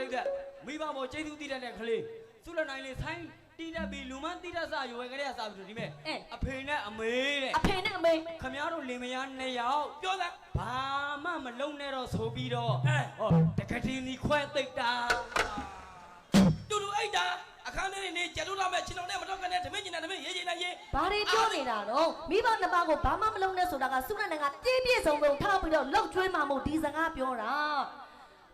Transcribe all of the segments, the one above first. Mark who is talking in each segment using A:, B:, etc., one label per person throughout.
A: ရိသတ်မိဘမောကျေးဇူးတည်တဲ့ကလေးစုလနိုင်လေးဆိုင်းတီးတတ်ပြီးလူမန်းတီးတတ်စရွယ်ကလေးကစားပြီးတော့ဒီမဲ့အဖေနဲ့အမေတဲ့
B: အဖေနဲ့အမေ
A: ခမည်းတော်လင်မယားနှစ်ယောက်
C: ပြောသား
A: ဘာမှမလုံနဲ့တော့ဆိုပြီးတော့
C: အဲ
A: ဟောတကတိနီခွဲသိပ်တာ
C: တူတူအိတ်တာအခန်းထဲနေကျလို့လာမဲ့ချင်းတော်နဲ့မတော့ကနေဓမင်းကျင်တာဓမင်းရေးချင်တာရေး
B: ဘာတွေပြောနေတာတော့မိဘနှစ်ပါးကိုဘာမှမလုပ်နဲ့ဆိုတာကစုနနိုင်ကပြည့်ပြည့်စုံစုံထားပြီးတော့လှုပ်ကျွေးမှမို့ဒီစကားပြောတာ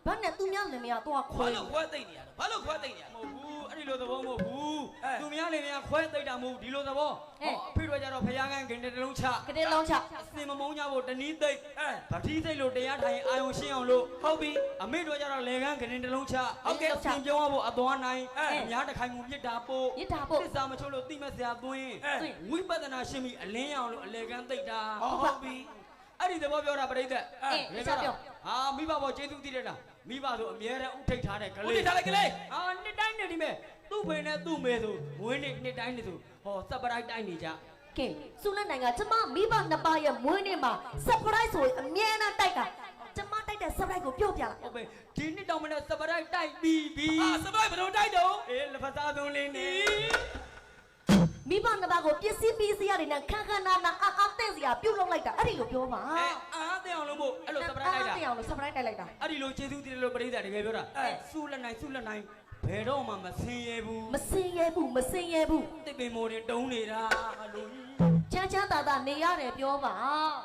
B: ဘာနဲ့သူများလင်မယားတော့ခွဲ
C: ဘာလို့ခွဲသိမ့်နေရလဲဘာလို့ခွဲသိမ့်နေရလဲ
A: မဟုတ်ဘူးအဲ့ဒီလိုသဘောမဟုတ်ဘူး
C: အဲ
A: သူများလင်မယားခွဲသိပ်တာမဟုတ်ဘူးဒီလိုသဘောဟောအဖေတို့ကြတော့ဖယားကန်ခင်တဲ့တလုံးချ
B: ကတဲ့လောင်းချ
A: အစင်မမုန်းကြဖို့တနည်းသိပ်
C: အဲ
A: ဗတိသိပ်လို့တရားထိုင်အာယုံရှင်းအောင်လို့
C: ဟုတ်ပြီ
A: အမေတို့ကြတော့လေကန်းခင်တလုံးချ
C: ဟုတ်ကဲ့
A: အစင်ပြောင်းဖို့အသွားနိုင်
C: အဲ
A: အများတစ်ခိုင်မှုပြစ်တာပို့
B: ရစ်တာဖို့
A: သစ္စာမချိုးလို့တိမစရာသွင်း
C: အဲ
A: ဝိပဿနာရှင်းပြီးအလင်းရောင်လို့အလေကန်းသိပ်တာ
C: ဟောဟုတ်ပြီ
A: အဲ့ဒီသဘောပြောတာပြိတ္တ
B: အေးအချက်ပြော
A: ဟာမိဘဘောကျေးဇူးတည်တယ်လား မိဘဆိုအမြဲတမ်းဥထိတ်ထားတဲ့က
C: ဦး
A: လေး
C: တိထားလိုက်ကလေး
A: အာနှစ်တိုင်းနေဒီမဲ့သူ့ဖေနဲ့သူ့မေဆိုမွေးနေ့နှစ်တိုင်းနေဆိုဟောစပရိုက်တိုင်းနေကြ
B: ကဲစုနနိုင်ကကျမမိဘနှစ်ပါးရဲ့မွေးနေ့မှာ surprise ဆိုရင်အမြဲတမ်းတိုက်တာကျမတိုက်တဲ့ surprise ကိုပြောပြလိုက်
A: ဟုတ်ပဲဒီနှစ်တောင်မနဲ့စပရိုက်တိုက်ပြီးပြီ
C: အာစပိုက်ဘယ်လိုတိုက်တော့
A: အေးလက်ဖက်သားသုံးလေးနေ
B: မိဘနှစ်ပါးကိုပစ္စည်းပစ္စည်းရတွေနဲ့ခန်းခန်းနာနာအားအားတဲ့စရာပြုတ်လောက်လိုက်တာအဲ့ဒီလိုပြောပါ
A: အဲအားတဲ့အောင် လို့မို့အဲ့လိုစပရိုက်တိုက်တာ
B: တဲ့အောင်လို့ surprise တိုက်လိုက်တာ
A: အဲ့ဒီလိုကျေးဇူးတည်တယ်လို့ပြိတ္တတကယ်ပြောတာအဲစုလက်နိုင်စုလက်နိုင်ဘယ်တော့မှမဆင်းရဲဘူး
B: မစင်ရဲဘူးမစင်ရဲဘူး
A: တစ်ပင်မိုးတွေတုံးနေတာလို့
B: ချမ်းချမ်းသာသာနေရတယ်ပြောပါ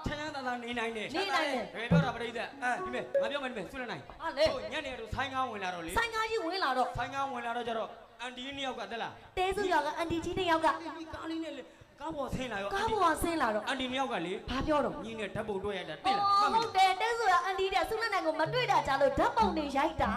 A: ချမ်းချမ်းသာသာနေနိုင်တယ်
B: နေနိုင်တယ်
A: တကယ်ပြောတာပြိတ္တအဲဒီမဲ့ငါပြောမယ်ဒီမဲ့စုလက်နိုင်
B: ဟာလေ
A: ဟိုညနေတော့ဆိုင်းကားဝင်လာတော့လေ
B: ဆိုင်ကားကြီးဝင်လာတော့
A: ဆိုင်းကားဝင်လာတော့ကျတော့အန်တီနှစ်ယောက်ကတက်လာ
B: တဲစုရွာကအန်တီကြီးတစ်ယောက်က
A: ဒီကားလေးနဲ့လေ ကားပေါ်ဆင်းလာရော
B: ကားပေါ်ဆင်းလာတော့
A: အန်တီနှစ်ယောက်ကလေ
B: ဘာပြောတော့
A: ညီနဲ့ဓာတ်ပုံတွေ့ရတာတိလား
B: အော်ဟုတ်တယ်တဲစုရွာအန်တီတဲ့ဆုလနိုင်ကိုမတွေ့တာကြလို့ဓာတ်ပုံတွေရိုက်တာ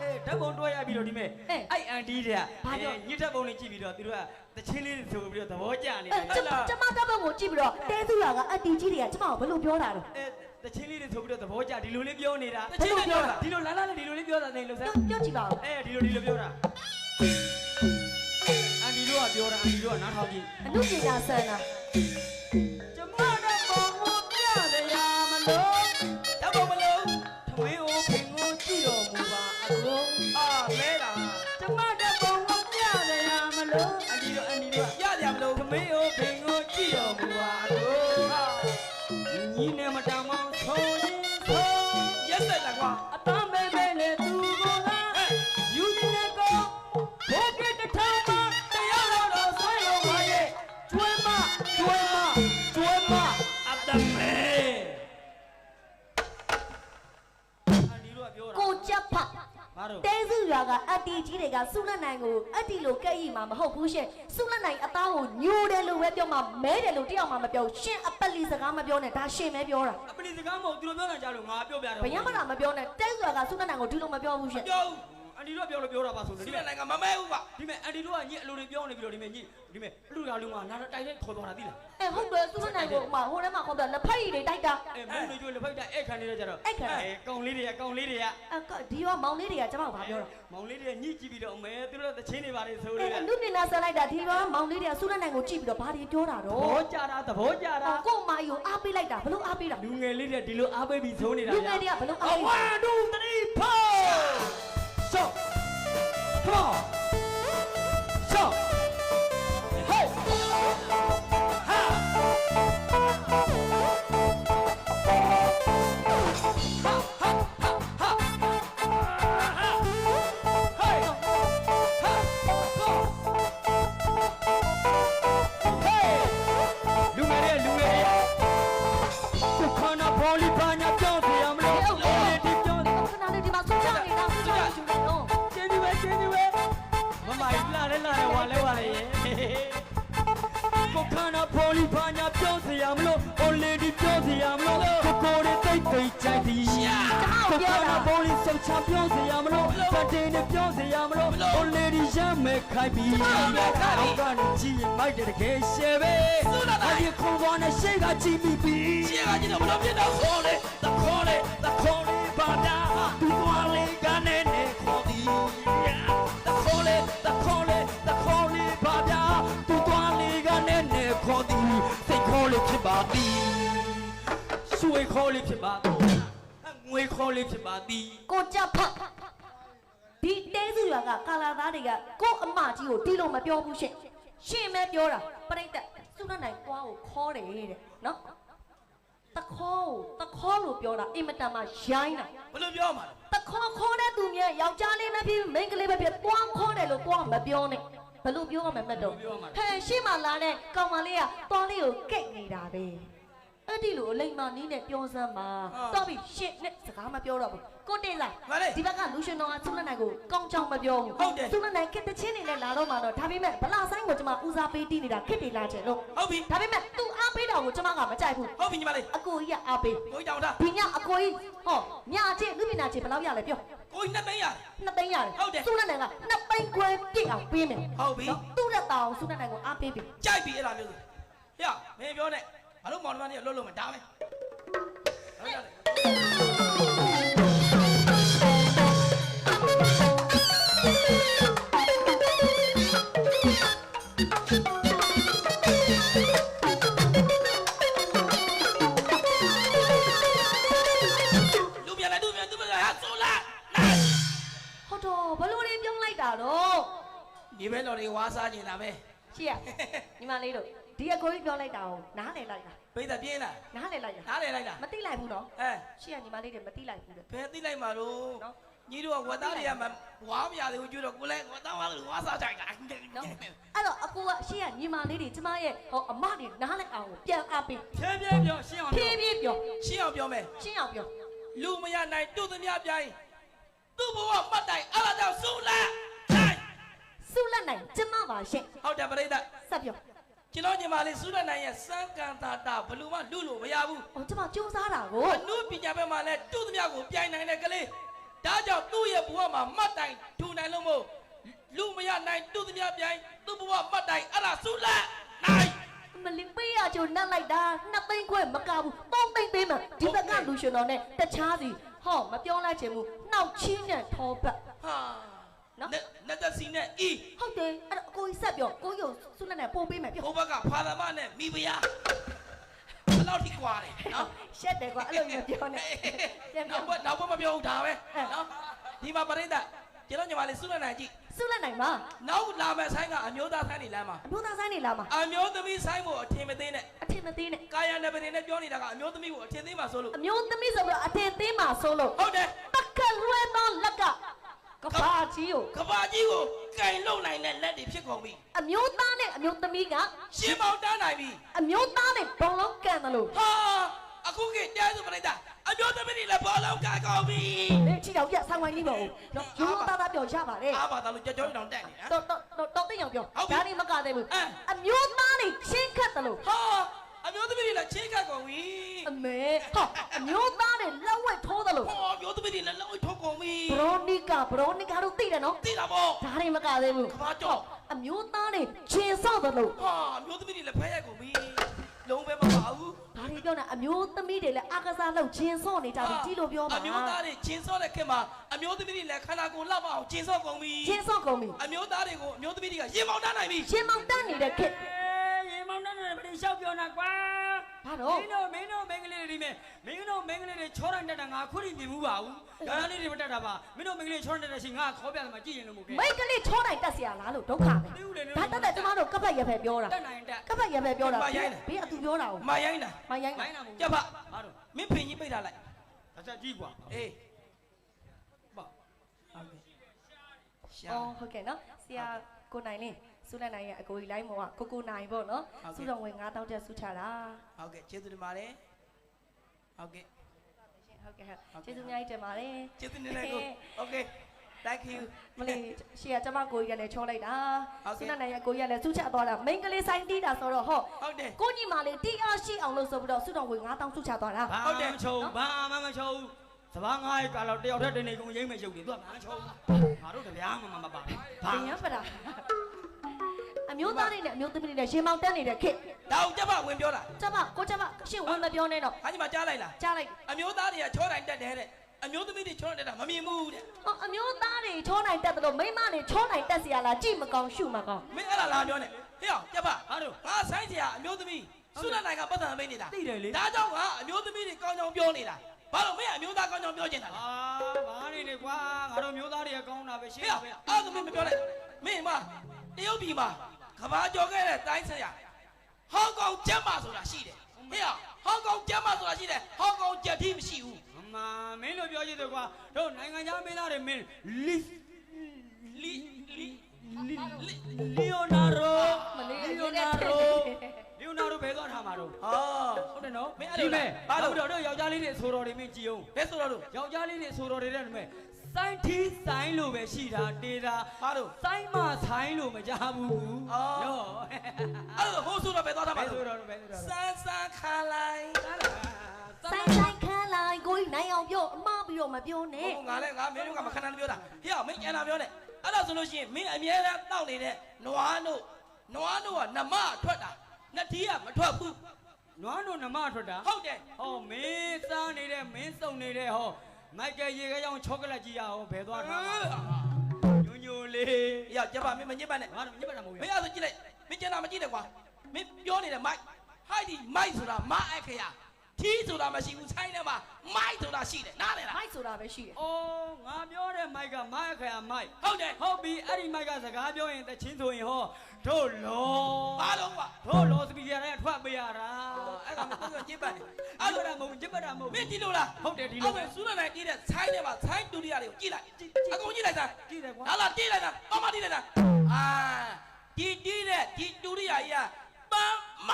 A: အေးဓာတ်ပုံတွေ့ရပြီးတော့ဒီမဲ့
B: အေး
A: အဲ့အန်တီတဲ့
B: ဘာပြော
A: ညစ်ဓာတ်ပုံလေးကြည့်ပြီးတော့သူတို့ကတချင်းလေးဆိုပြီးတော့သဘောကျနေတ
B: အဲ
A: ယ်
B: ကျမကျမဓာတ်ပုံကိုကြည့်ပြီးတော့တဲစုရွာကအန်တီကြီးတွေကကျမကိုဘယ်လိုပြောတာတော့
A: အဲတချင်းလေးတွေဆိုပြီးတော့သဘောကျဒီလိုလေးပြောနေတာ
C: တချင်းလေးပြောတာ
A: ဒီလိုလာလာလေးဒီလိုလေးပြောတာနေလို့စမ်း
B: ပြောပြောကြည့်ပါဦး
A: အဲဒီလိုဒီလိုပြောတာအန်တီတို့က ပြောတာအန်တီတို့ကနားထောင်ကြည့်
B: အမှုပညာဆန်တာ
A: တီကြီး
C: တွေ
A: ကဆု
C: လ
A: နိုင်ကိုအန်တီ
B: လိုကဲ့ရီမှာမဟုတ်ဘူးရှင်ဆုလနိုင်အသားကိုညိုတယ်လို့ပဲပြောမှာမဲတယ်လို့တယောက်မှမပြောရှင်အပက်လီစကားမပြောနဲ့ဒါရှင်ပဲပြောတာ
A: အပလီစကားမဟုတ်သူတို့ပြောတာကြားလို့ငါပြောပြတယ်
B: ဘယမလာမပြောနဲ့တဲစုရွာကဆုလနိုင်ကိုဒီလိုမပြောဘူးရှင်
C: ပြော
A: အန်ဒီတို့ကပြောလို့ပြောတာပါဆိုလို့
C: စီ
A: ဒီ
C: မ
A: မဲ့
C: နိုင်ကမမဲဘူးပါ
A: ဒီမဲ့အန်ဒီတို့ကညစ်အလိုတွေပြောနေပြီးတော့ဒီမဲ့ညစ်ဒီမဲ့အလူရာလူကလာတော့တိုင်နဲ့ခေါ်သွားတာသိလား
B: အဲဟုတ်တယ်ဆုလနိုင်ကိုဟိုဟိုထဲမှာခေါ်ပြလက်ဖက်ရည်တွေတိုက်တာ
A: အဲမုန်းနေကျွေးလက်ဖိုက်တာအဲ့ခံနေတဲ့ကြတော့
B: အဲ့ခံ
A: အဲကောင်လေးတွေကကောင်လေးတွေက
B: အကဒီရောမောင်လေးတွေကကျမကိုဘာပြောတာ
A: မောင်လေးတွေညှိကြည့်ပြီးတော့အမဲသူတို့ကသချင်းတွေပါလေဆို
B: အဲ
A: လို့လေ
B: အနုပညာဆက်လိုက်တာဒီရောမောင်လေးတွေကဆုလနိုင်ကိုကြည့်ပြီးတော့ဘာတွေပြောတာ
A: သ
B: တော့
A: ဘောကြတာသဘောကြတာ
B: ကို့မာယူအားပေးလိုက်တာဘလို့အားပေးတာ
A: လူငယ်လေးတွေဒီလိုအားပေးပြီးဇိုးနေတာ
B: လူငယ်တွေကဘလို့အား
A: အ
B: ပေး
A: ဝ
B: တာ
A: န်ဒူ သရီဖောဆောဖောဆောဟေးဟာလူငယ် လာလဲလာလဲဝါလဲဝါလဲရေကိုခန္ဓာဘောလီပါညာပြောစရာမလို့ဟိုလေးဒီပြောစရာမလို့ကိုကိုတွေတိတ်တိတ်ကြိုက်ဒီကိုခန္ဓာဘောလီစုံချပြောစရာမလို့ဖတ်တင်နဲ့ပြောစရာမလို့ဟိုလေးဒီရမဲခိုက်ပြီးအောက်ကနေကြည့်ရင်မိုက်တဲ့တကယ်ရှယ်ပဲအဲဒီခွန်ပေါ်နဲ့ရှေ့ကကြည့်ပြီးပြီ
C: ရှင်းကကြည့်တော့ဘလို့ပြတော့ခေါ်လေတခေါ်လေတခေါ်လေပါညာသူသွား ခေါ်သည်စိတ်ခေါ်လေဖြစ်ပါသည်
A: ရွှေခေါ်လေးဖြစ်ပါတော့ငွေခေါ်လေးဖြစ်ပါသည်
B: ကိုကြဖတ်ကကာလာသားတွေကကို့အမကြီးကိုတီးလို့မပြောဘူးရှင့်ရှင်မဲပြောတာပြိတ္တစုနနိုင်ကွာကိုခေါ်တယ်တဲ့နော်တခေါ်ကိုတခေါ်လို့ပြောတာအင်မတန်မှရိုင်းတာ
C: ဘယ်လိုပြောမှာလဲ
B: တခေါ်ခေါ်တဲ့သူမြဲယောက်ျားလေးမဖြစ်မိန်းကလေးပဲဖြစ်တွားခေါ်တယ်လို့တွားမပြောနဲ့ ဘယ်လိုပြောရမလဲမတ်တော့ဟဲ့ရှင်းမလာတဲ့ကောင်မလေးကတွားလေးကိုကိတ်နေတာပဲအဲ့ဒီလိုအလိမ္မာနီးနဲ့ပြောစမ်းပါတော့ပြီရှင်းနဲ့စကားမပြောတော့ဘူး ကိုတင်လာ
C: ငါလေ
B: ဒီဘက်ကလူရှင်တော်ကသူ့လက်နိုင်ကိုကောင်းချောင်းမပြောဘူး
C: ဟုတ်တယ်
B: သူ့လက်နိုင်ကတချင်းနေနဲ့လာတော့မှတော့ဒါပေမဲ့ဗလာဆိုင်ကိုကျွန်မဦးစားပေးတီးနေတာခစ်တီလာချင်လို့
C: ဟုတ်ပြီ
B: ဒါပေမဲ့သူအားပေးတာကိုကျွန်မကမကြိုက်ဘူး
C: ဟုတ်ပြီညီမလေး
B: အကိုကြီးကအားပေး
C: ကိုကြီးတောင်းတာ
B: ဒီညအကိုကြီးဟောညချင်းလူပညာချင်းဘယ်လောက်ရလဲပြော
C: ကိုကြီးနှစ်သိန်းရတယ်
B: နှစ်သိန်းရတယ်
C: ဟုတ်တယ်
B: သူ့လက်နိုင်ကနှစ်သိန်းခွဲပြည့်အောင်ပေးမယ်
C: ဟုတ်ပြီ
B: နော်သူ့လက်တောင်သူ့လက်နိုင်ကိုအားပေးပြီ
C: ကြိုက်ပြီအဲ့ဒါမျိုးဆိုဟေ့မင်းပြောနဲ့ဘာလို့မောင်နှမနေလွတ်လို့မဒါမယ်ဟုတ်တယ်
B: တ်တော့ဘလို့လေးပြုံးလိုက်တာတော့
C: ဒီဘက်တော်တွေဝါစားနေတာပဲ
B: ရှေ့ရညီမလေးတို့ဒီအကိုကြီးပြောလိုက်တာကိုနားလည်လိုက်တာ
C: ပိတ်သက်ပြင်းလာ
B: နားလည်လိုက်တာ
C: နားလေလိုက်လား
B: မသိလိုက်ဘူးနော်
C: အဲ
B: ရှေ့ရညီမလေးတွေမသိလိုက်ဘူးတဲ့
C: ဘယ်သိလိုက်မှာတော့
B: နော်
C: ညီတို့ကဝတ်သားတွေကမဝါမရသေးဘူးကျွတော့ကိုလည်းဝတ်သားဝါလို့ဝါစားကြိုက်တာ
B: နော်အဲ့တော့အကိုကရှေ့ရညီမလေးတွေကျမရဲ့ဟောအမတွေနားလိုက်အောင်ကိုပြန်အားပေး
A: ဖြည်းဖြည်းပြောရှင်းအောင်
B: ဖြ
A: ပြော
B: ည်းဖြည်းပြော
C: ရှင်းအောင်ပြောမယ်
B: ရှင်းအောင်ပြော
C: လူမရနိုင်တို့သမျှပြိုင် သူ့ဘဝမှတ်တိုင်အဲ့ဒါကြောင့်ဆုံးလာနိုင်
B: စုလက်နိုင်ကျမပါရှင့်
C: ဟုတ်တယ်ပရိသတ်
B: ဆက်ပြော
C: ကျွန်တော်ညီမလေးစုရနိုင်ရဲ့စံကန်တာတာဘလူမလူလို့မရဘူး
B: ဟောကျမစူးစားတာကို
C: အနုပညာဘက်မှာလည်းတူသမျှကိုပြိုင်နိုင်တဲ့ကလေးဒါကြောင့်သူ့ရဲ့ဘဝမှာမှတ်တိုင်ထူနိုင်လို့မို့လူမရနိုင်တူသမျှပြိုင်သူ့ဘဝမှတ်တိုင်အဲ့ဒါဆုလက်နိုင်
B: မလီပေးရချိုနှက်လိုက်တာနှစ်သိန်းခွဲမကဘူးသုံးသိန်းပေးမယ်ဒီဘက်ကလူရှင်တော်နဲ့တခြားစီ ဟောမပြောလိုက်ချင်ဘူးနှောက်ချင်းနဲ့ထောပတ်
C: ဟာ
B: နော်
C: နဲ့နဲ့သက်စီနဲ့အီ
B: ဟုတ်တယ်အဲ့တော့အကိုကြီးဆက်ပြောကိုကြီးကိုစုလက်နဲ့ပို့ပေးမယ်ပြော
C: ဟိုဘက်ကဖာသမနဲ့မိဖုရားဘယ်လောက်ထိကွာတယ်နော်
B: ရှက်တယ်ကွာအဲ့လိုမျိုးပြောနေပြန်ပြော
C: နောက်ဘက်နောက်ဘက်မပြောဘူးဒါပဲနော်ဒီမှာပရိသတ်ကျွန်တော်ညီမလေးစုလက်နိုင်ကြည့်
B: စုလက်နိုင်ပါ
C: နောက်လာမဲ့ဆိုင်ကအမျိုးသားဆိုင်နေလမ်းမှာ
B: အမျိုးသားဆိုင်နေလာမှာ
C: အမျိုးသမီးဆိုင်ကိုအထင်မသေးနဲ့
B: အထင်မသေးနဲ့
C: ကာယနဗနေနဲ့ပြောနေတာကအမျိုးသမီးကိုအထင်သေးမှဆိုလို့
B: အမျိုးသမီးဆိုပြီးတော့အထင်သေးမှာဆိုလို့
C: ဟုတ်တယ်
B: တက်ကလွဲသောလက်ကကဘာကြီးကို
C: ကဘာကြီးကိုကင်လုံနိုင်တဲ့လက်တွေဖြစ်ကုန်ပြီ
B: အမျိုးသားနဲ့အမျိုးသမီးက
C: ရှင်းပေါင်းတန်းနိုင်ပြီ
B: အမျိုးသားနဲ့ဘောလုံးကန်တယ်လို့
C: ဟာအခုကတဲစုပရိသတ် အမျိုးသမီးတွေလည်းဘောလုံးကကုန်ပြီ
B: လေချီတော့ပြဆောင်းဝိုင်းကြီးပါဦးနော်ရိုးရိုးသားသားပြောရပါတယ်
C: အားပါသားလို့ကြောက်ကြောက်တောင်တက်နေတာ
B: တော့တော့တော့တော့သိအောင်ပြော
C: ဟုတ်ပြီ
B: ဒါနေမကသေးဘူး
C: အဲ
B: အမျိုးသားနဲ့ချင်းခတ်တယ်လို့
C: ဟာအမျိုးသမီးတွေလည်းချင်းကပ်ကုန်ပြီ
B: အမေဟောအမျိုးသားနဲ့လက်ဝက်ထိုးတယ်လို့
C: ဟောအမျိုးသမီးတွေလည်းလောက်ထုတ်ကုန်ပြီ
B: ဘရောနီကာဘရောနီကာတို့သိတယ်နော်
C: သိတာပေါ့
B: ဒါနေမကသေးဘူး
C: ကဘာကြောက်
B: အမျိုးသားနဲ့ချင်းဆော့တယ်လို့
C: ဟာအမျိုးသမီးတွေလည်းဖဲရိုက်ကုန်ပြီလုံးပဲမပါဘူး
B: ဒါတွေပြောနေအမျိုးသမီးတွေလည်းအကစားလုပ်ချင်းဆော့နေကြပြီဒီလိုပြောပါ
C: အမျိုးသားတွေချင်းစောတဲ့ခင်မှာအမျိုးသမီးတွေလည်းခန္ဓာကိုယ်လောက်မအောင်ချင်းစောကုန်ပြီ
B: ချင်းဆော့ကုန်ပြီ
C: အမျိုးသားတွေကိုအမျိုးသမီးတွေကရင်မောင်းတတ်နိုင်ပြီ
B: ချင်းမောင်တက်နေတဲ့ခက်
A: ရေမောင်နဲ့နဲ့ပြင်းလျှောက်ပြောနာကွာ
B: ဘာတော့
A: မင်းတို့မင်းတို့မင်းကလေးတွေဒီမဲ့မင်းတို့မင်းကလေးတွေချောရတက်တာငါခုထိမြင်မှုပါဘူးဒါလေးတွေမတက်တာပါမင်းတို့မင်းကလေးချောရတက်တဲ့ရှင်ငါခေါ်ပြတယ်မှာကြည့်ရင်လို့မဟုတ်ကဲ
B: မိတ်ကလေးချောနိုင်တက်เสียလားလို့ဒုက္ခပဲဒါတက်တက်ကျမတို့ကပ်ပတ်ရဖက်ပြောတာ
A: တက်နိုင်တက်က
B: ပ်ပတ်ရဖက်ပြောတာဘေးအသူပြောတာ
C: မရိုင်းတာ
B: မရိုင်း
A: မိုင်းနာမဟုတ်
C: ကြက်ဖ
A: ဟာတော့
C: မင်းဖင်ကြီးပိတ်ထားလိုက်
A: ဒါချက်ကြီးကွာ
C: အေး
A: ပါ
C: ဟုတ်ကဲ့ရှာ
B: အော်ဟုတ်ကဲ့နော်ဆရာကိုနိုင်လင်း စုလက်နိုင်ရဲ့အကိုကြီးလိုင်းမောကကိုကိုနိုင်ပေါ့နော်စုတော်ဝင်9000တက်စုချတာ
C: ဟုတ်ကဲ့ကျေးဇူးတင်ပါတယ်ဟုတ်ကဲ့
B: ဟုတ်ကဲ့ဟုတ်ကျေးဇူးအများကြီးတင်ပါတယ်
C: ကျေးဇူးနေလိုက်ကိုဟုတ်ကဲ့ thank you
B: မလေးရှေ့ကကျမကိုကြီးကလည်းချောလိုက်တာစိနနိုင်ရဲ့ကိုကြီးကလည်းစူးချသွားတာမိန်ကလေးဆိုင်တီးတာဆိုတော့ဟုတ်
C: ဟုတ်တယ်
B: ကိုကြီးမလေးတီအားရှိအောင်လို့ဆိုပြီးတော့စုတော်ဝင်9000စူးချသွားတာ
C: ဟုတ်တယ်
A: ချုံဘာမှမချုံစဘာငါးရဲ့ကာလောက်တယောက်ထက်တနေကုန်ရိမ့်မဲ့ရုပ်တွေသူကမချုံငါတို့တပြားမှမပါဘာ
B: ရမ်းပတာ အမျိုးသားတွေနဲ့အမျိုးသမီးတွေနဲ့ရေမောင်တက်နေတဲ့ခေတ်
C: ဒါအောင်ကျမဝင်ပြောတာ
B: ကျမကိုကျမရှင်ဝင်မပြောနဲ့တော့
C: ဟာညီမကြားလိုက်လား
B: ကြားလိုက်
C: အမျိုးသားတွေကချောတိုင်းတက်တယ်တဲ့အမျိုးသမီးတွေချောနိုင်တာမမြင်ဘူးတဲ့
B: ဟောအမျိုးသားတွေချောနိုင်တတ်တယ်လို့မိန်းမတွေချောနိုင်တတ်စရာလားကြည့်မကောင်းရှုမကောင်း
C: မင်းအဲ့ဒါလားပြောနေဟေ့အောင်ကျမ
A: ဟာတို့
C: ငါဆိုင်စရာအမျိုးသမီးစုလနိုင်ကပတ်သက်မိနေတာ
A: သိတယ်လေ
C: ဒါကြောင့်ငါအမျိုးသမီးတွေကောင်းကောင်းပြောနေတာဘာလို့မင်းအမျိုးသားကောင်းကောင်းပြောချင်တာလဲ
A: အာဘာနေနေကွာငါတို့မျိုးသားတွေကကောင်းတာပဲရှင်းပါပဲ
C: အဲ့ဒါမင်းမပြောလိုက်မင်းမတရုတ်ပြည်မှာ ဘာကြော်ခဲ့တဲ့တိုင်းဆက်ရဟောင်ကောင်ကျက်မဆိုတာရှိတယ်ဟေ့ဟောင်ကောင်ကျက်မဆိုတာရှိတယ်ဟောင်ကောင်ကျက်တိမရှိဘူး
A: အမမင်းတို့ပြောချင်တယ်ကွာတို့နိုင်ငံခြားမင်းသားတွေမင်းလီ
C: လီလီ
A: လီလီယိုနာရို
B: မလေး
A: လီ
B: ရ
A: ယို
B: နေ
A: နာ
B: တယ်
A: ရိုလီယိုနာရိုဘယ်သွားထားမှာတော့
C: ဟာ
A: ဟုတ်တယ်နော်
C: မင်းအဲ့လိုလား
A: ဘာ
C: ဘာလို့
A: လို့တို့ယောက်ျားလေးတွေဆိုတော်တွေမင်းကြည်အောင်
C: ဘယ်ဆိုတော့လို့
A: ယောက်ျားလေးတွေဆိုတော်တွေတဲ့မဲ့ စိုင်းထီးဆိုင်လို့ပဲရှိတာတေးတာ
C: ဘာလို့
A: စိုင်းမဆိုင်လို့မကြဘူး
C: အော်
A: နော်
C: အဲ့ဒါဟိုဆိုတော့ဘယ်သွားတာ
A: ဘ
C: မ
A: ယ်ဆို
C: လို့
A: တော်ဘယ်ဆိုတော်
C: စန်းစန်းခါလိုက်
B: ဆိုင်ဆိုင်ခန်းလိုက်ကိုကြီးနိုင်အောင်ပြောအမှားပြီးတော့မပြောနဲ့
C: ဟိုငါလည်းငါမင်းတို့ကမခဏပြောတာဟေ့မင်းကျန်တာပြောနေအဲ့ဒါဆိုလို့ရှိရင်မင်းအမြဲတမ်းတောက်နေတဲ့နွားတို့နွားတို့ကနမထွက်တာနှစ်တီးကမထွက်ဘူး
A: နွားတို့နမထွက်တာ
C: ဟုတ်တယ်
A: ဟောမင်းစားနေတဲ့မင်းစုံနေတဲ့ဟော မိုက်ကယ်ရေခဲကြောင်ချောကလက်ကြီးရဟောဘယ်သွားထားမှာညိုညိုလေး။
C: ရောက်ကြပါမင်းမညစ်ပါနဲ့
A: ငါတော့ညစ်ပတ်တာမဟုတ်။ဘူး
C: မင်းအဲ့ဒါဆိုကြည့်လိုက်။မင်းကျန်တာမကြည့်နဲ့ကွာ။မင်းပြောနေတဲ့မိုက်ဟိုက်ဒီမိုက်ဆိုတာမအက်ခရ။ ထီးဆိုတာမရှိဘူးဆိုင်ထဲမှာမိုက်ဆိုတာရှိတယ်နားလည်လား
B: မိုက်ဆိုတာပဲရှိတယ်။
A: အော်ငါပြောတဲ့မိုက်ကမိုက်ခရမိုက်။
C: ဟုတ်တယ်
A: ဟုတ်ပြီအဲ့ဒီမိုက်ကစကားပြောရင်တချင်းဆိုရင်ဟောတို့လော။
C: ဘာလို့ကွာ
A: တို့လောစပီယာနဲ့ထွက်ပေးရတာ။
C: အဲ့ဒါမင်းတို့ညစ်ပါနဲ့။
A: အဲ့
C: အဲ့
A: လို
C: လို
A: တာမဟုတ်ညစ်ပတ်တာမဟုတ်
C: မင်းဒီလိုလား
A: ဟုတ်တယ်ဒီလိုပဲ
C: အဲ့စူးနိုင်တီးတဲ့ဆိုင်ထဲမှာဆိုင်ဒူရီယာတွေကိုကြည့်လိုက်။အကုန်ကြည့်လိုက်စမ်း
A: ကြည့်တယ်ကွာ။
C: ဟာလာတီးလိုက်တာ။မမတီးလိုက်တာ။အာဒီတီးတဲ့ဒီဒူရီယာကြီးကပန်းမ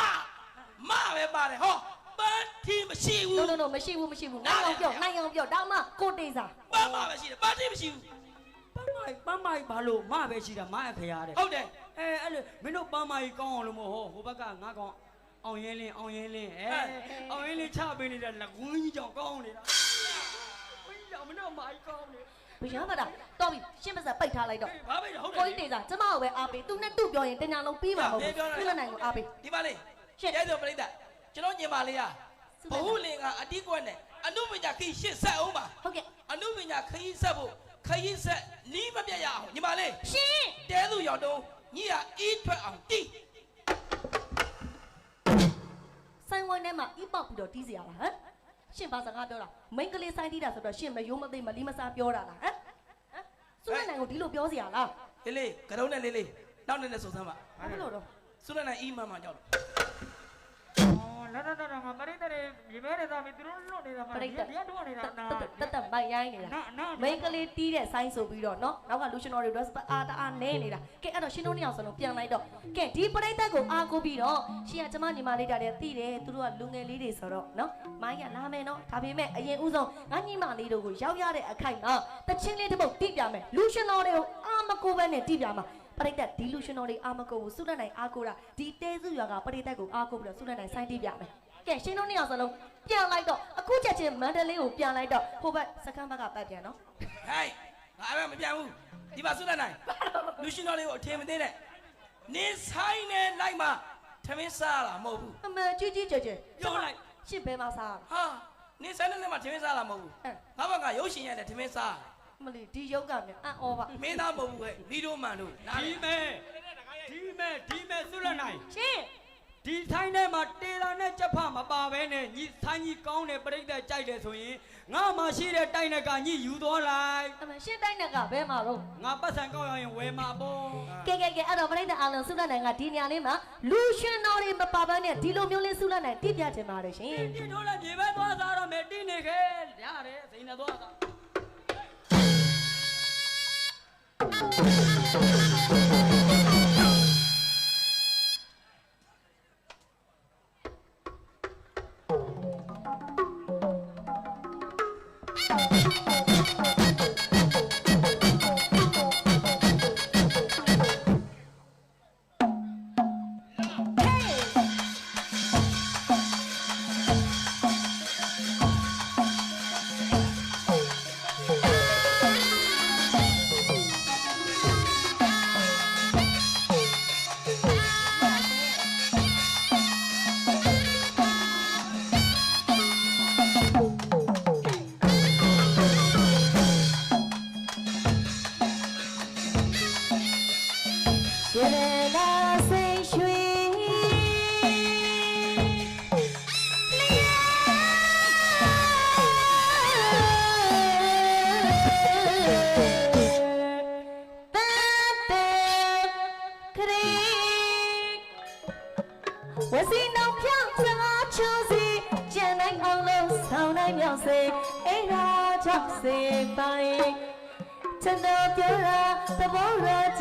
C: မပဲပါတယ်ဟော ပန်းတီးမရှိဘူး
B: no no no မရှိဘူးမရှိဘူးနိုင်အောင်ပြောနိုင်အောင်ပြောဒါမှကိုတေးစာ
C: ပန်းမပဲရှိတယ်ပန်းတီးမရှိဘူး
A: ပန်းမိုက်ပန်းမိုက်ဘာလို့မပဲရှိတာမအခရာတဲ့
C: ဟုတ်တယ်
A: အဲအဲ့လိုမင်းတို့ပန်းမိုက်ကောင်းအောင်လို့မဟုတ်ဟိုဘက်ကငါကောင်အောင်ရင်လင်းအောင်ရင်လင်းအဲအောင်ရင်လင်းချပေးနေတဲ့လက်ကွန်းကြီးကြောင်ကောင်းနေတာမင်းကြောင်မင်းတို့မိုက်ကောင်းနေ
B: ဘယ်ရမှာတော့တော်ပြီရှင်းမစက်ပိတ်ထားလိုက်တော့
A: ဘာပဲဟုတ်တ
B: ကို
A: ယ်
B: ကြီးတေးစာကျမကိုပဲအားပေးသူနဲ့တူပြောရင်တင်ညာလုံးပြီးမှာမဟုတ်ဘူးသူနဲ့နိုင်ကိုအားပေး
C: ဒီပါလေ
B: ရှင်း
C: ရဲဆိုပြိတ္တ ကျွန်တော်ညီမလေးကဘဟုလင်ကအတိကွက်နဲ့အနုပညာခီးရှစ်ဆက်အောင်ပါ
B: ဟုတ်ကဲ့
C: အနုပညာခီးဆက်ဖို့ခီးဆက်နီးမပြတ်ရအောင်ညီမလေး
B: ရှင်း
C: တဲသူရောက်တော့ညီကအီးထွက်အောင်တီး
B: ဆိုင်ဝိုင်းထဲမှာအီးပေါက်ပြီးတော့တီးစီရလားဟမ်ရှင်းပါစကားပြောတာမိန်းကလေးဆိုင်တီးတာဆိုတော့ရှင်းမယိုးမသိမလီမစားပြောတာလားဟမ်ဟမ်သူနဲ့နိုင်ကိုဒီလိုပြောစီရလား
C: လေးလေးကရုံးနဲ့လေးလေးနောက်နဲ့နဲ့ဆိုစမ်းပါ
B: ဘာဖြစ်လို့တော့
C: ဆုနဲ့နဲ့အီးမန်မှကြောက်တ
A: ဒါဒါဒါငါပရိသတ်တွေဒီမဲတွေသားပြီးသူတို့လွတ်နေတာမှာ
B: ပရိသတ်
A: တရားတို့နေတာနာ
B: တက်တက်မိုက်ရိုင်းနေတာမိန်းကလေးတီးတဲ့ဆိုင်းဆိုပြီးတော့နော်နောက်ကလူရှင်တော်တွေတော့အာတအားနဲနေတာကဲအဲ့တော့ရှင်တို့နှစ်ယောက်စလုံးပြန်လိုက်တော့ကဲဒီပရိသတ်ကိုအားကိုးပြီးတော့ရှင်ကကျမညီမလေးတာတွေတီးတယ်သူတို့ကလူငယ်လေးတွေဆိုတော့နော်မိုင်းကလာမယ်နော်ဒါပေမဲ့အရင်ဦးဆုံးငါညီမလေးတို့ကိုရောက်ရတဲ့အခိုက်မှာတချင်းလေးတစ်ပုတ်တီးပြမယ်လူရှင်တော်တွေကိုအာမကိုပဲနဲ့တီးပြမှာ ပရိသတ်ဒီလူရှင်တော်တွေအားမကိုဘူးစုလက်နိုင်အားကိုတာဒီတဲစုရွာကပရိသတ်ကိုအားကိုပြီးတော့စုလက်နိုင်ဆိုင်းတီးပြမယ်ကဲရှင်တို့နှစ်ယောက်စလုံးပြန်လိုက်တော့အခုချက်ချင်းမန္တလေးကိုပြန်လိုက်တော့ဟိုဘက်စကမ်းဘက်ကပတ်ပြန်နော်
C: ဟဲ့ငါအဲ့မပြန်ဘူးဒီမှာဆုနဲ့နိုင်လူရှင်တော်လေးကိုအထင်မသေးနဲ့နင်းဆိုင်နဲ့လိုက်မှထမင်းစားလာမဟုတ်ဘူး
B: အမှန်ကြီးကြီးကျယ်ကျယ်
C: ပြောလိုက်
B: ရှစ်ဘဲမှာစားရ
C: ဟာနင်းဆိုင်နဲ့လိုက်မှထမင်းစားလာမဟုတ်ဘူး
B: အဲ့
C: ငါဘကရုပ်ရှင်ရတဲ့ထမင်းစား
B: မလီဒီရုပ်ကမြန်အံ့ဩပါ
C: မင်းသားမဟုတ်ဘူးဟဲ့လီဒိုမန်တို့နား
A: ဒီ
C: လေ
A: မဲဒီမဲဒီမဲဆုရနိုင်
B: ရှင်း
A: ဒီဆိုင်ထဲမှာတေလာနဲ့ကြက်ဖမပါဘဲနဲ့ညီဆိုင်ကြီးကောင်းတဲ့ပြိတ္တကြိုက်တယ်ဆိုရင်ငါမှရှိတဲ့တိုက်နဲ့ကညီယူသွားလိုက်
B: အမှန်ရှင်းတိုင်းနဲ့ကဘဲမှာတော့
A: ငါပတ်စံကောက်ရရင်ဝယ်မှာပေါ့
B: ကဲကဲကဲအဲ့တော့ပြိတ္တအားလုံးစုလက်နိုင်ကဒီညလေးမှာလူရှင်တော်တွေမပါဘဲနဲ့ဒီလိုမျိုးလေးစုလက်နိုင်တည်ပြချင်ပါတယ်ရှင်
A: ဒီတို့လည်းမြေပဲသွားစားတော့မယ်တင်းနေခဲရတယ်စိန်နဲ့သွားစား
B: Thank you.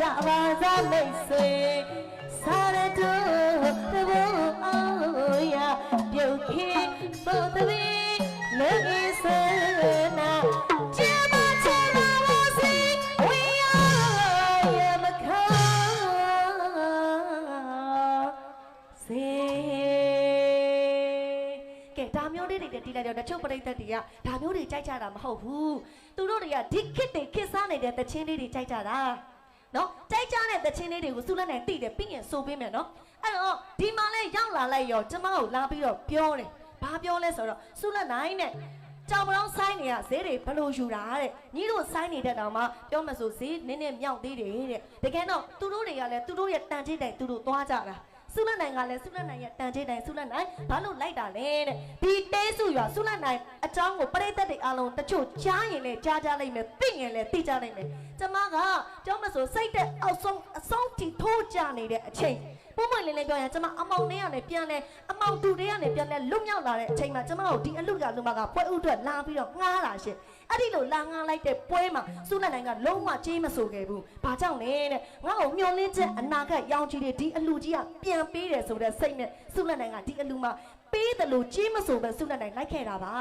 B: ရကြပါစားမိတ်ဆွေစားရတော့သဘောအောင်ရပြုတ်ခေဖို့တည်းလည်းဤစနာကျမချင်ပါပါစေဝေးရမခါစေကဲဒါမျိုးလေးတွေတီးလိုက်တော့တချို့ပရိသတ်တွေကဒါမျိုးတွေကြိုက်ကြတာမဟုတ်ဘူးသူတို့တွေကဒီခစ်တွေခစ်စားနေတဲ့တချင်းလေးတွေကြိုက်ကြတာ နော်ကြိုက်ကြတဲ့တချင်းလေးတွေကိုစုလက်နဲ့တိတယ်ပြီးရင်ဆိုပေးမယ်နော်အဲ့တော့ဒီမှာလဲရောက်လာလိုက်ရောကျမကိုလာပြီးတော့ပြောတယ်ဘာပြောလဲဆိုတော့စုလက်နိုင်နဲ့ကြောင်မလောင်းဆိုင်တွေကဈေးတွေဘလို့ယူတာတဲ့ညီတို့ဆိုင်နေတဲ့တောင်မှပြောမှဆိုဈေးနည်းနည်းမြောက်သေးတယ်တဲ့တကယ်တော့သူတို့တွေကလည်းသူတို့ရဲ့တန်ကြေးတိုင်သူတို့သွားကြတာ ဆုလတ်နိုင်ကလည်းဆုလတ်နိုင်ရဲ့တန်ကြေးတိုင်းဆုလတ်နိုင်ဘာလို့လိုက်တာလဲတဲ့ဒီတဲစုရွာဆုလတ်နိုင်အကြောင်းကိုပရိသတ်တွေအားလုံးတချို့ကြားရင်လည်းကြားကြလိုက်မယ်သိရင်လည်းသိကြလိုက်မယ်ကျမကကြောင်းမဆိုစိတ်တဲ့အောက်ဆုံးအဆုံးတီထိုးကြနေတဲ့အချိန်ပုံမှန်လေးလေးပြောရင်ကျမအမောင်လေးကနေပြန်လဲအမောင်တူတွေကနေပြန်လဲလွတ်မြောက်လာတဲ့အချိန်မှာကျမတို့ဒီအလူကလူမကပွဲဥအတွက်လာပြီးတော့ငားလာရှင် အဲ့ဒီလိုလာငားလိုက်တဲ့ပွဲမှာဆုလတ်နိုင်ကလုံးဝကြေးမဆိုခဲ့ဘူးဘာကြောင့်လဲတဲ့ငါ့ကိုမျောလင်းချက်အနာဂတ်ရောင်းကြီးတွေဒီအလူကြီးကပြန်ပေးတယ်ဆိုတဲ့စိတ်နဲ့ဆုလတ်နိုင်ကဒီအလူမှာပေးတယ်လို့ကြေးမဆိုပဲဆုလတ်နိုင်လိုက်ခဲ့တာပါ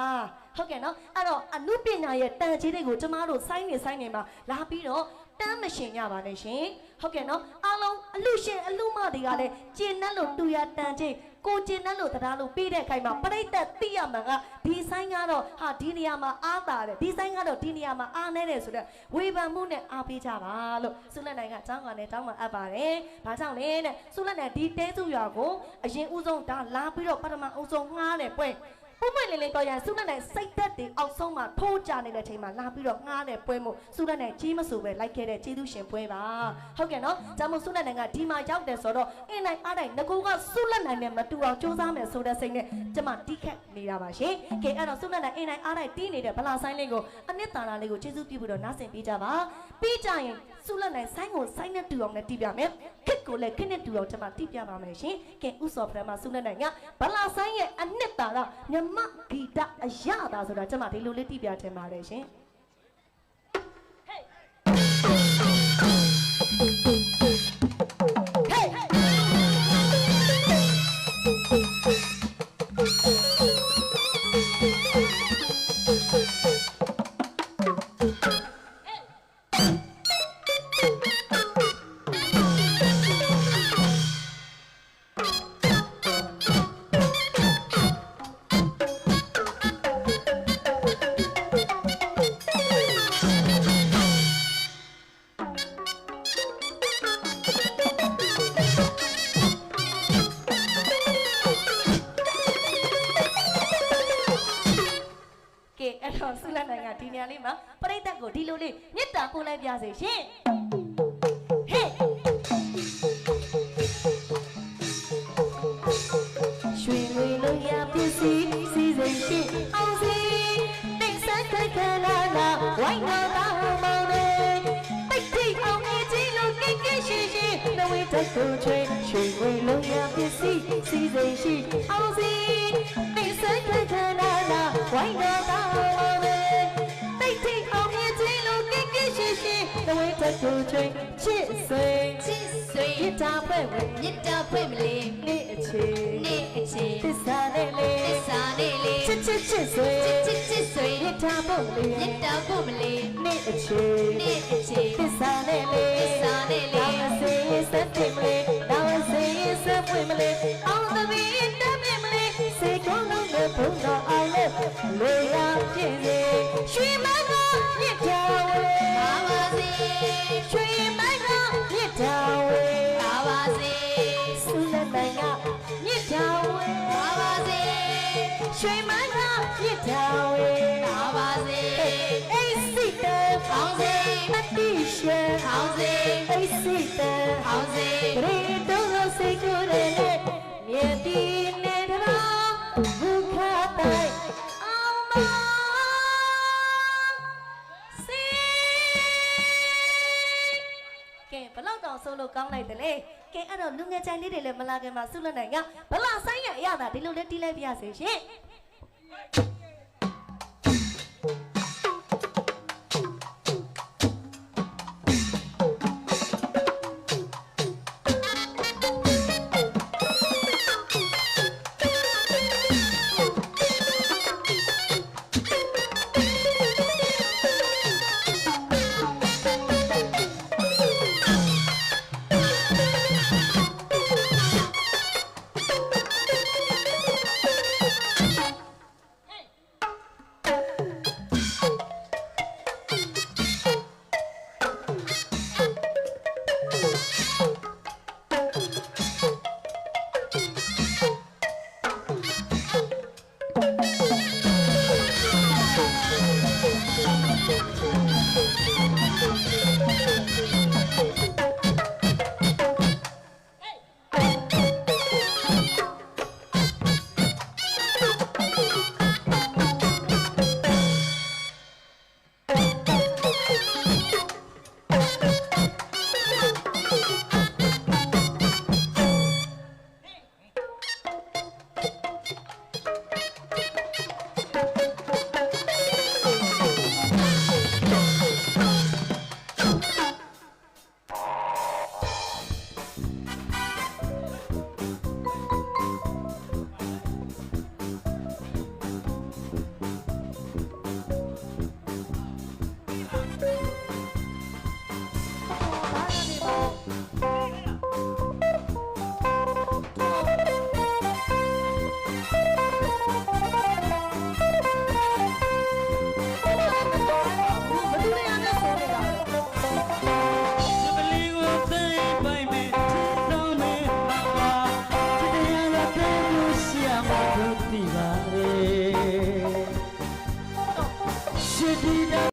B: ဟုတ်ကဲ့နော်အဲ့တော့အနုပညာရဲ့တန်ကြီးတွေကိုကျမတို့စိုင်းနေစိုင်းနေမှာလာပြီးတော့တမ်းမရှင်ကြပါနဲ့ရှင်ဟုတ်ကဲ့နော်အားလုံးအလူရှင်အလူမတွေကလည်းကျင်နှက်လို့တူရတန်ကြီး ကိုကျင်နှက်လို့တရားလို့ပေးတဲ့ခိုင်မှာပြိတ္တသိရမှာကဒီဆိုင်ကတော့ဟာဒီနေရာမှာအားတာတယ်ဒီဆိုင်ကတော့ဒီနေရာမှာအားနေတယ်ဆိုတော့ဝေဖန်မှုနဲ့အားပေးကြပါလို့ဆုလက်နိုင်ကចောင်းကလည်းတောင်းမှအပ်ပါတယ်။ဘာကြောင့်လဲတဲ့ဆုလက်နိုင်ဒီတဲစုရွာကိုအရင်ဦးဆုံးဒါလာပြီးတော့ပထမဦးဆုံးငှားတယ်ပွဲ ပုံမှန်လေးလေးပြောရရင်စုလက်နိုင်စိတ်သက်တွေအောက်ဆုံးမှာထိုးကြနေတဲ့ချိန်မှာလာပြီးတော့ငှားတဲ့ပွဲမို့စုလက်နိုင်ကြီးမဆိုပဲလိုက်ခဲ့တဲ့ကျေးဇူးရှင်ပွဲပါဟုတ်ကဲ့နော်ဒါမို့စုလက်နိုင်ကဒီမှာရောက်တယ်ဆိုတော့အင်းနိုင်အားတိုင်းငကူကစုလက်နိုင်နဲ့မတူအောင်စူးစမ်းမယ်ဆိုတဲ့စိတ်နဲ့ကျမတိခတ်နေတာပါရှင်ကဲအဲ့တော့စုလက်နိုင်အင်းနိုင်အားတိုင်းတီးနေတဲ့ဗလာဆိုင်လေးကိုအနှစ်သာရလေးကိုကျေးဇူးပြုပြီးတော့နားဆင်ပေးကြပါပြီးကြရင်စုလက်နိုင်ဆိုင်ကိုဆိုင်နဲ့တူအောင်လည်းတီးပြမယ်ခစ်ကိုလည်းခစ်နဲ့တူအောင်ကျမတီးပြပါမယ်ရှင်ကဲဥစောဖရမစုလက်နိုင်ကဗလာဆိုင်ရဲ့အနှစ်သာရမြမဂီတအရသာဆိုတာကျမဒီလိုလေးတီးပြတင်ပါတယ်ရှင်ကဲ တက်ကိုချွေရွှေငွေလုံးရပစ္စည်းစီစဉ်ရှိအောင်စီတိတ်ဆက်ခက်ခလာလာဝိုင်းတော်တောင်းမောင်းနေတိတ်တိတ်အောင်နေချင်းလို့ကိတ်ကိတ်ရှိရှိနဝေတက်ကိုချွေချစ်ဆွေ
D: ချစ်ဆွေ
B: ရတာဖွဲ့ဝင်
D: မြစ်တာဖွင့်မလေး
B: နေ့အခြေ
D: နေ့အချင်း
B: သစ္စာနဲ့လေ
D: သစ္စာနဲ့လေး
B: ချစ်ချစ်ချစ်ဆွေ
D: ချစ်ချစ်ဆွေ
B: ရတာဖို့လေ
D: မြစ်တာဖွင့်မလေး
B: နေ့အခြေ
D: နေ့အချင်း
B: သစ္စာနဲ့လေ
D: သစ္စာနဲ့လေ
B: စေကောင်းလုံးနဲ့ဘုံတော်အောင်လေလေယာပြည့်စေရွှေမကမြစ်တာဝေ
D: ပါပါစေ
B: ရွှေမကမြစ်တာဝေ
D: ပါပါစေ
B: ဆုလက်နိုင်ကမြစ်တာဝေ
D: ပါပါစေ
B: ရွှေမကမြစ်တာဝေ
D: ပါပါစေ
B: အိစိတံ
D: ကောင်းစေ
B: မတိရှံ
D: ကောင်းစေ
B: အိစိတံ
D: ကောင်းစေ
B: ဂရေတုံးလို့စိတ်ကိုယ် င်ဆိုလို့ကောင်းလိုက်တယ်လေကဲအဲ့တော့လူငယ်ချိုင်လေးတွေလည်းမလာခင်မှာဆုလွတ်နိုင်ကဘလောက်ဆိုင်ရအရသာဒီလိုလေးတီးလိုက်ပြရစေရှင်